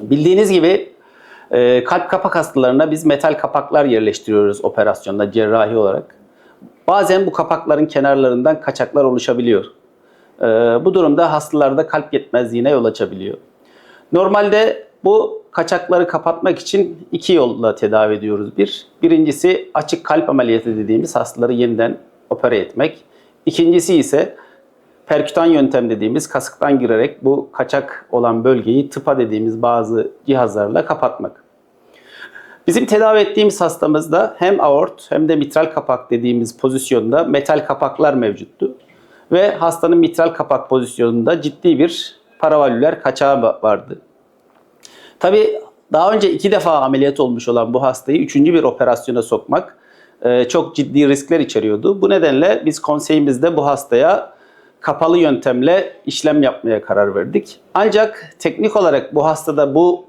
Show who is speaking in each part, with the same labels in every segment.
Speaker 1: Bildiğiniz gibi e, kalp kapak hastalarına biz metal kapaklar yerleştiriyoruz operasyonda cerrahi olarak. Bazen bu kapakların kenarlarından kaçaklar oluşabiliyor. E, bu durumda hastalarda kalp yetmezliğine yol açabiliyor. Normalde bu kaçakları kapatmak için iki yolla tedavi ediyoruz. Bir, birincisi açık kalp ameliyatı dediğimiz hastaları yeniden opere etmek. İkincisi ise perkütan yöntem dediğimiz kasıktan girerek bu kaçak olan bölgeyi tıpa dediğimiz bazı cihazlarla kapatmak. Bizim tedavi ettiğimiz hastamızda hem aort hem de mitral kapak dediğimiz pozisyonda metal kapaklar mevcuttu. Ve hastanın mitral kapak pozisyonunda ciddi bir paravalüler kaçağı va- vardı. Tabii daha önce iki defa ameliyat olmuş olan bu hastayı üçüncü bir operasyona sokmak çok ciddi riskler içeriyordu. Bu nedenle biz konseyimizde bu hastaya kapalı yöntemle işlem yapmaya karar verdik. Ancak teknik olarak bu hastada bu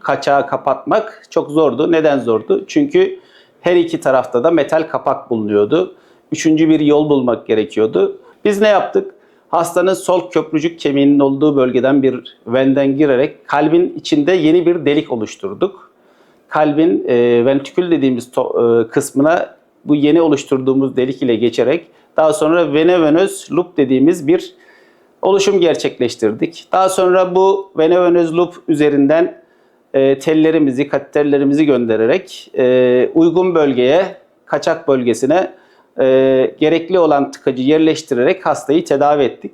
Speaker 1: kaçağı kapatmak çok zordu. Neden zordu? Çünkü her iki tarafta da metal kapak bulunuyordu. Üçüncü bir yol bulmak gerekiyordu. Biz ne yaptık? Hastanın sol köprücük kemiğinin olduğu bölgeden bir venden girerek kalbin içinde yeni bir delik oluşturduk. Kalbin e, ventrikül dediğimiz to- e, kısmına bu yeni oluşturduğumuz delik ile geçerek daha sonra vene venöz loop dediğimiz bir oluşum gerçekleştirdik. Daha sonra bu vene venöz loop üzerinden e, tellerimizi, kateterlerimizi göndererek e, uygun bölgeye, kaçak bölgesine e, gerekli olan tıkacı yerleştirerek hastayı tedavi ettik.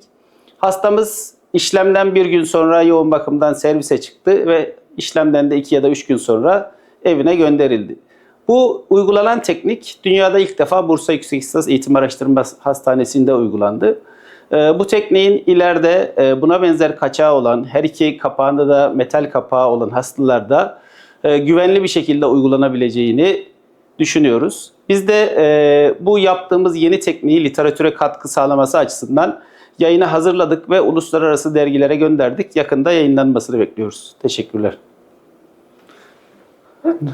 Speaker 1: Hastamız işlemden bir gün sonra yoğun bakımdan servise çıktı ve işlemden de iki ya da üç gün sonra evine gönderildi. Bu uygulanan teknik dünyada ilk defa Bursa Yüksek İstas Eğitim Araştırma Hastanesi'nde uygulandı. Ee, Bu tekniğin ileride e, buna benzer kaçağı olan, her iki kapağında da metal kapağı olan hastalarda e, güvenli bir şekilde uygulanabileceğini düşünüyoruz. Biz de e, bu yaptığımız yeni tekniği literatüre katkı sağlaması açısından yayına hazırladık ve uluslararası dergilere gönderdik. Yakında yayınlanmasını bekliyoruz. Teşekkürler. Ne oldu?